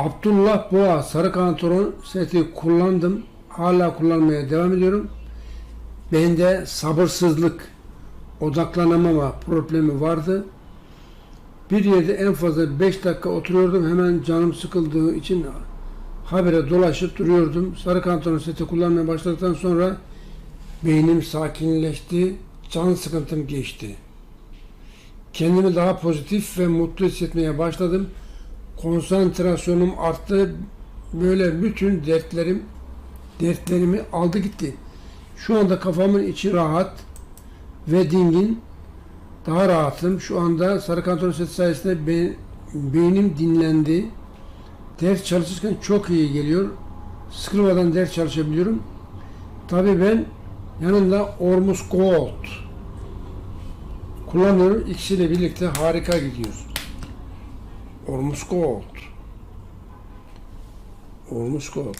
Abdullah Boğa sarı kantaron seti kullandım. Hala kullanmaya devam ediyorum. Bende sabırsızlık, odaklanamama problemi vardı. Bir yerde en fazla 5 dakika oturuyordum. Hemen canım sıkıldığı için habere dolaşıp duruyordum. Sarı kantaron seti kullanmaya başladıktan sonra beynim sakinleşti. Can sıkıntım geçti. Kendimi daha pozitif ve mutlu hissetmeye başladım. Konsantrasyonum arttı. Böyle bütün dertlerim dertlerimi aldı gitti. Şu anda kafamın içi rahat ve dingin. Daha rahatım. Şu anda sarı kanton seti sayesinde be- beynim dinlendi. Ders çalışırken çok iyi geliyor. Sıkılmadan ders çalışabiliyorum. Tabii ben yanında Ormus Gold kullanıyorum. İkisiyle birlikte harika gidiyor. Ormus Gold. Ormus Gold.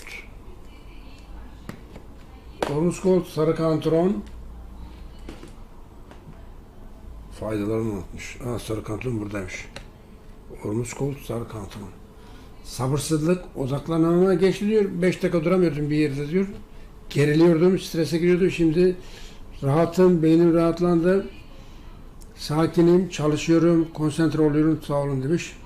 Ormus Gold sarı kantron. Faydalarını unutmuş. Ha, sarı kantron buradaymış. Ormus Gold sarı kantron. Sabırsızlık, odaklanamama geçti diyor. 5 dakika duramıyordum bir yerde diyor. Geriliyordum, strese giriyordum. Şimdi rahatım, beynim rahatlandı. Sakinim, çalışıyorum, konsantre oluyorum. Sağ olun demiş.